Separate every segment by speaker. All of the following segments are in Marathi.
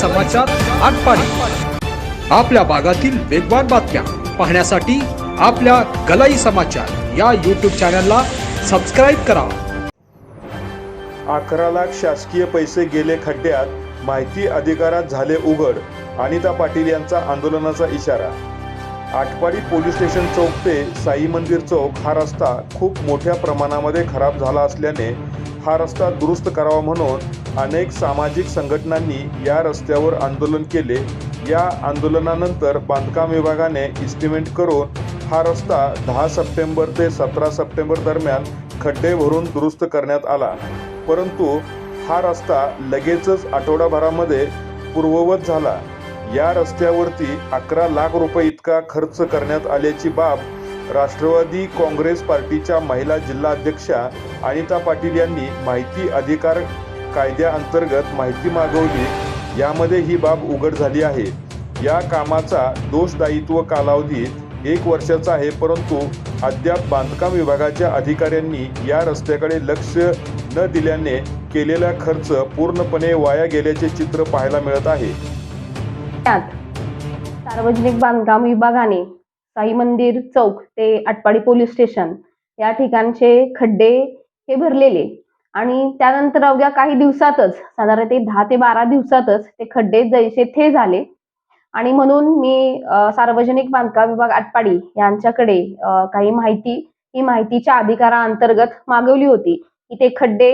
Speaker 1: समाचार आटपाडी. आपल्या भागातील वेगवान बातम्या पाहण्यासाठी आपल्या गलाई समाचार या यूट्यूब चॅनलला सबस्क्राईब करा.
Speaker 2: अकरा लाख शासकीय पैसे गेले खड्ड्यात माहिती अधिकारात झाले उघड अनिता पाटील यांचा आंदोलनाचा इशारा. आटपाडी पोलीस स्टेशन चौक ते साई मंदिर चौक हा रस्ता खूप मोठ्या प्रमाणामध्ये खराब झाला असल्याने हा रस्ता दुरुस्त करावा म्हणून अनेक सामाजिक संघटनांनी या रस्त्यावर आंदोलन केले. या आंदोलनानंतर बांधकाम विभागाने इस्टिमेट करून हा रस्ता दहा सप्टेंबर ते सतरा सप्टेंबर दरम्यान खड्डे भरून दुरुस्त करण्यात आला. परंतु हा रस्ता लगेचच आठवडाभरामध्ये पूर्ववत झाला. या रस्त्यावरती अकरा लाख रुपये इतका खर्च करण्यात आल्याची बाब राष्ट्रवादी काँग्रेस पार्टीच्या महिला जिल्हाध्यक्षा अनिता पाटील यांनी माहिती अधिकार कायद्याअंतर्गत माहिती मागवली. यामध्ये ही बाब उघड झाली आहे. या कामाचा दोषदायित्व कालावधी एक वर्षाचा आहे परंतु अद्याप बांधकाम विभागाच्या अधिकाऱ्यांनी या रस्त्याकडे लक्ष न दिल्याने केलेला खर्च पूर्णपणे वाया गेल्याचे चित्र पाहायला मिळत आहे.
Speaker 3: सार्वजनिक बांधकाम विभागाने साई मंदिर चौक ते आटपाडी पोलीस स्टेशन या ठिकाणचे खड्डे हे भरलेले. आणि त्यानंतर अवघ्या काही दिवसातच साधारण ते दहा ते बारा दिवसातच ते खड्डे जैसे थे झाले. आणि म्हणून मी सार्वजनिक बांधकाम विभाग आटपाडी यांच्याकडे काही माहिती ही माहितीच्या अधिकाराअंतर्गत मागवली होती. की ते खड्डे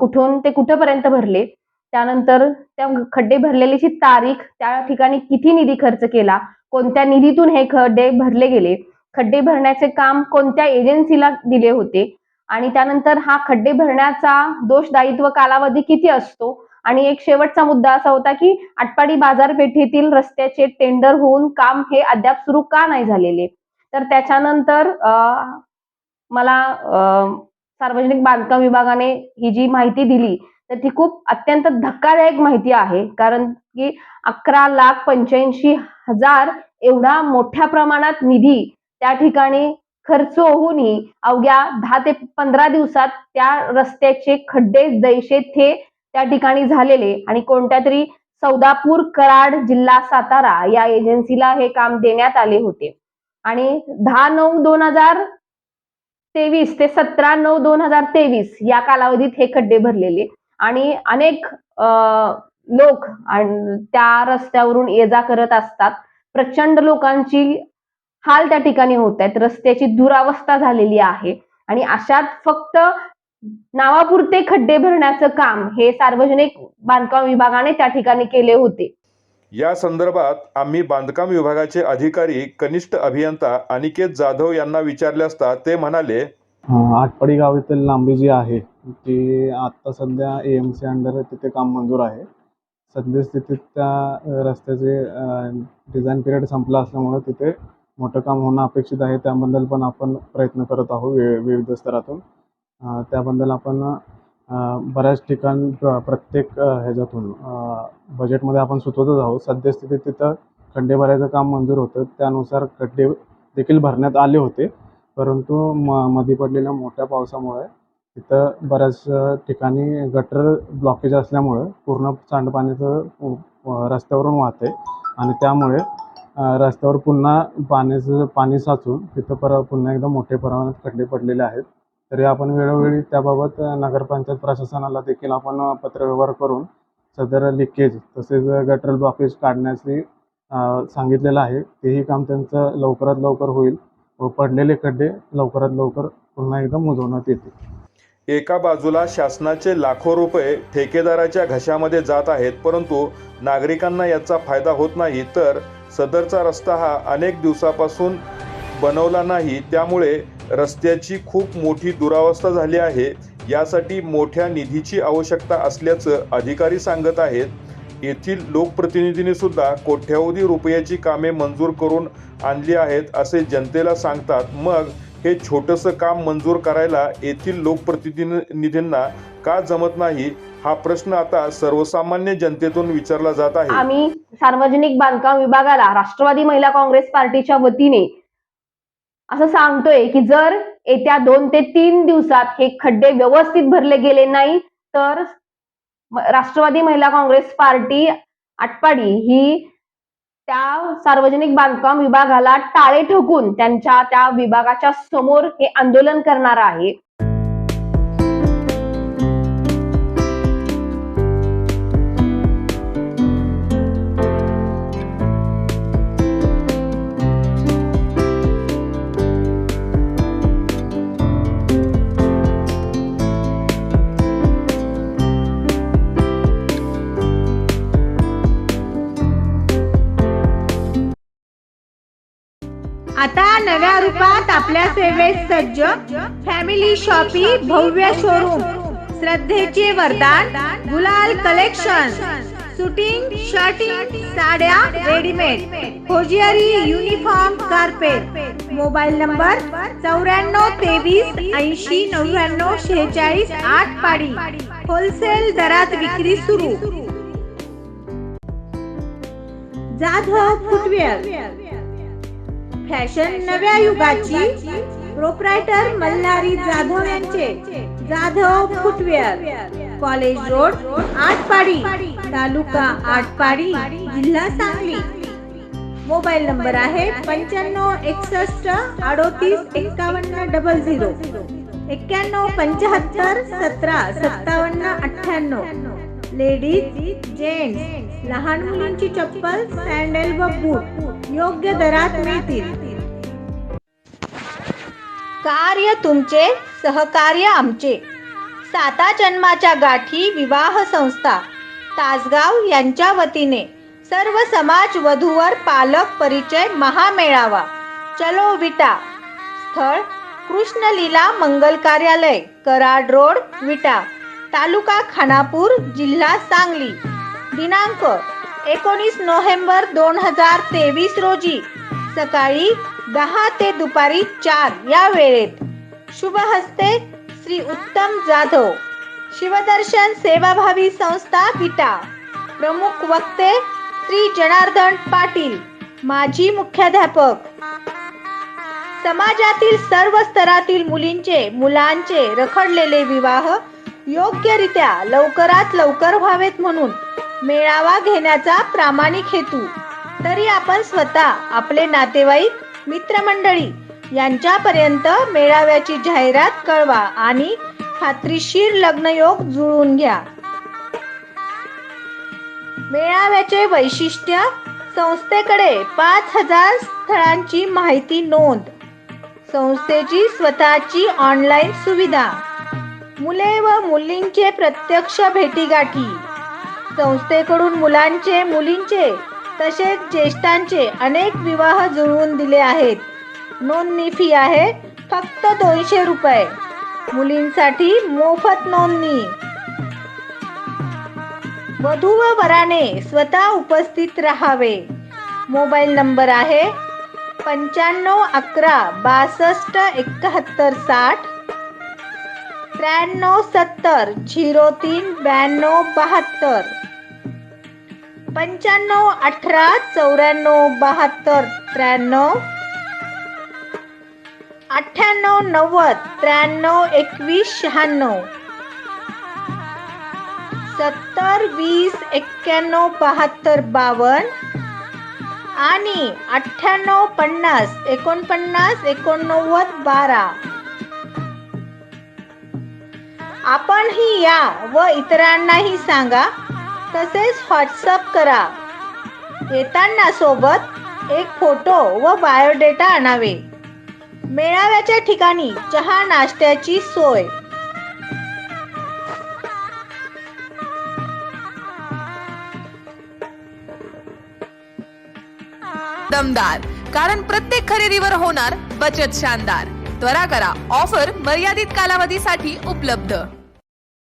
Speaker 3: कुठून ते कुठपर्यंत भरले? त्यानंतर त्या खड्डे भरलेल्याची तारीख त्या ठिकाणी किती निधी खर्च केला कोणत्या निधीतून हे खड्डे भरले गेले खड्डे भरण्याचे काम कोणत्या एजन्सीला दिले होते आणि त्यानंतर हा खड्डे भरण्याचा दोष दायित्व कालावधी किती असतो? आणि एक शेवटचा मुद्दा असा होता की आटपाडी बाजारपेठेतील रस्त्याचे टेंडर होऊन काम हे अद्याप सुरू का नाही झालेले? तर त्याच्यानंतर मला सार्वजनिक बांधकाम विभागाने ही जी माहिती दिली तर ती खूप अत्यंत धक्कादायक माहिती आहे. कारण की अकरा लाख पंच्याऐंशी हजार एवढा मोठ्या प्रमाणात निधी त्या ठिकाणी खर्च होऊनही अवघ्या दहा ते पंधरा दिवसात त्या रस्त्याचे खड्डे जैसे थे त्या ठिकाणी झालेले. आणि कोणत्या तरी सौदापूर कराड जिल्हा सातारा या एजन्सीला हे काम देण्यात आले होते. आणि दहा नऊ दोन हजार तेवीस ते सतरा नऊ दोन हजार तेवीस या कालावधीत हे खड्डे भरलेले. आणि अनेक अ, लोक त्या रस्त्यावरून ये जा करत असतात. प्रचंड लोकांची हाल त्या ठिकाणी होत आहेत. रस्त्याची दुरावस्था झालेली आहे. आणि अशात फक्त नावापुरते खड्डे भरण्याचं काम हे सार्वजनिक बांधकाम विभागाने त्या ठिकाणी केले होते.
Speaker 2: या संदर्भात आम्ही बांधकाम विभागाचे अधिकारी कनिष्ठ अभियंता अनिकेत जाधव यांना विचारले असता ते म्हणाले
Speaker 4: अं, आटपाडी गाव येथील लांबी जी आहे ते आत्ता सध्या ए एम सी अंडर तिथे काम मंजूर आहे. सद्यस्थितीत त्या रस्त्याचे डिझाईन पिरियड संपला असल्यामुळं तिथे मोठं काम होणं अपेक्षित आहे. त्याबद्दल पण आपण प्रयत्न करत आहोत वि विविध स्तरातून. त्याबद्दल आपण बऱ्याच ठिकाण प्र प्रत्येक ह्याच्यातून बजेटमध्ये आपण सुचवतच आहोत. सद्यस्थितीत तिथं खड्डे भरायचं काम मंजूर होतं. त्यानुसार खड्डे देखील भरण्यात आले होते. परंतु म मध्ये पडलेल्या मोठ्या पावसामुळे तिथं बऱ्याच ठिकाणी गटर ब्लॉकेज असल्यामुळं पूर्ण सांडपाण्याचं रस्त्यावरून वाहते आणि त्यामुळे रस्त्यावर पुन्हा पाण्याचं पाणी साचून तिथं पर पुन्हा एकदा मोठ्या प्रमाणात खड्डे पडलेले आहेत. तरी आपण वेळोवेळी त्याबाबत नगरपंचायत प्रशासनाला देखील आपण पत्रव्यवहार करून सदर लिकेज तसेच गटर ब्लॉकेज काढण्याची सांगितलेलं आहे. तेही काम त्यांचं लवकरात लवकर होईल व पडलेले खड्डे लवकरात लवकर पुन्हा एकदा मुजवण्यात येतील.
Speaker 2: एका बाजूला शासनाचे लाखो रुपये ठेकेदाराच्या घशामध्ये जात आहेत परंतु नागरिकांना याचा फायदा होत नाही तर सदरचा रस्ता हा अनेक दिवसापासून बनवला नाही. त्यामुळे रस्त्याची खूप मोठी दुरावस्था झाली आहे. यासाठी मोठ्या निधीची आवश्यकता असल्याचं अधिकारी सांगत आहेत. येथील लोकप्रतिनिधींनी सुद्धा कोट्यावधी रुपयाची कामे मंजूर करून आणली आहेत असे जनतेला सांगतात. मग हे छोटंसं काम मंजूर करायला येथील लोकप्रतिनिधींना का जमत नाही हा प्रश्न आता सर्वसामान्य जनतेतून विचारला जात आहे.
Speaker 3: आम्ही सार्वजनिक बांधकाम विभागाला राष्ट्रवादी महिला काँग्रेस पार्टीच्या वतीने असं सांगतोय की जर येत्या दोन ते तीन दिवसात हे खड्डे व्यवस्थित भरले गेले नाही तर राष्ट्रवादी महिला काँग्रेस पार्टी आटपाडी ही त्या सार्वजनिक बांधकाम विभागाला टाळे ठोकून त्यांच्या त्या विभागाच्या समोर हे आंदोलन करणार आहे.
Speaker 5: नव्या रूपात आपल्या सेवेत सज्ज फॅमिली शॉपी भव्य शोरूम श्रद्धेचे वरदान गुलाल कलेक्शन सुटिंग शर्टिंग साड्या readymade hosiery uniform carpet mobile number चौऱ्याण्णव तेवीस ऐंशी नव्याण्णव शेहेचाळीस आठ पाडी. होलसेल दरात विक्री सुरू. जाधव फुटवेअर फॅशन नव्या युगाची प्रोप्रायटर मल्हारी जाधव यांचे. Jadhav footwear. College road Atpadi तालुका आटपाडी जिल्हा सांगली. मोबाईल नंबर आहे पंच्याण्णव एकसष्ट अडोतीस एक्कावन्न डबल झिरो. एक्क्याण्णव पंच्याहत्तर सतरा सत्तावन्न अठ्ठ्याण्णव. लेडीज जेंट्स लहान मुलींची चप्पल सँडल व बूट. योग्य दरात मिळतील. कार्य तुमचे सहकार्य आमचे. साता जन्माच्या गाठी विवाह संस्था. तासगाव यांच्या वतीने सर्व समाज वधूवर पालक परिचय महामेळावा. चलो विटा. स्थळ कृष्णलीला मंगल कार्यालय कराड रोड विटा. तालुका खानापूर जिल्हा सांगली. दिनांक एकोणीस नोव्हेंबर दोन हजार तेवीस रोजी सकाळी दहा ते दुपारी चार या वेळेत शुभ हस्ते श्री उत्तम जाधव शिवदर्शन सेवाभावी संस्था विटा प्रमुख वक्ते श्री जनार्दन पाटील माजी मुख्याध्यापक. समाजातील सर्व स्तरातील मुलींचे मुलांचे रखडलेले विवाह योग्यरित्या लवकरात लवकर व्हावेत म्हणून मेळावा घेण्याचा प्रामाणिक हेतू. तरी आपण स्वतः आपले नातेवाईक मित्रमंडळी यांच्यापर्यंत मेळाव्याची जाहिरात कळवा आणि खात्रीशीर लग्नयोग जुळवून घ्या. मेळाव्याचे वैशिष्ट्य संस्थेकडे पाच हजार स्थळांची माहिती नोंद. संस्थेची स्वतःची ऑनलाईन सुविधा. मुले व मुलींचे प्रत्यक्ष भेटीगाठी. संस्थेकडून मुलांचे मुलींचे तसेच ज्येष्ठांचे अनेक विवाह जुळवून दिले आहेत. नोंदणी फी आहे फक्त दोनशे रुपये. मुलींसाठी मोफत नोंदणी. वधू व वराने स्वतः उपस्थित राहावे. मोबाईल नंबर आहे पंच्याण्णव अकरा बासष्ट एकाहत्तर साठ. त्र्याण्णव सत्तर झिरो तीन ब्याण्णव बहात्तर. पंच्याण्णव अठरा चौऱ्याण्णव बहात्तर त्र्याण्णव. अठ्ठ्याण्णव नव्वद त्र्याण्णव एकवीस शहाण्णव. सत्तर वीस एक्क्याण्णव बहात्तर बावन्न. आणि अठ्ठ्याण्णव पन्नास एकोणपन्नास एकोणनव्वद बारा. आपणही या व इतरांनाही सांगा. तसेच व्हॉट्सअप करा. येताना सोबत एक फोटो व बायोडेटा आणावे. मेळाव्याच्या ठिकाणी चहा नाश्त्याची सोय.
Speaker 6: दमदार कारण प्रत्येक खरेदीवर होणार बचत शानदार. त्वरा करा. ऑफर मर्यादित कालावधीसाठी उपलब्ध.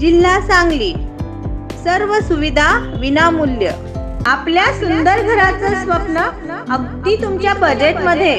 Speaker 5: जिल्हा सांगली. सर्व सुविधा विनामूल्य. आपल्या सुंदर घराचं स्वप्न अगदी तुमच्या बजेटमध्ये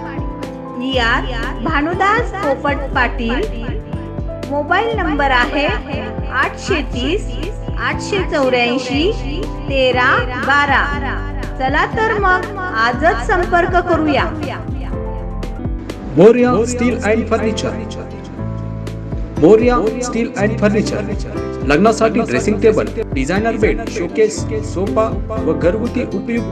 Speaker 5: ई भानुदास पोपट पाटील. मोबाईल नंबर आहे आठशे तीस आठशे चौऱ्याऐंशी तेरा बारा. चला तर मग आजच संपर्क करूया.
Speaker 1: Morya steel and furniture. Morya steel and furniture. लग्नासाठी dressing table designer bed showcase sofa व घरगुती उपयुक्त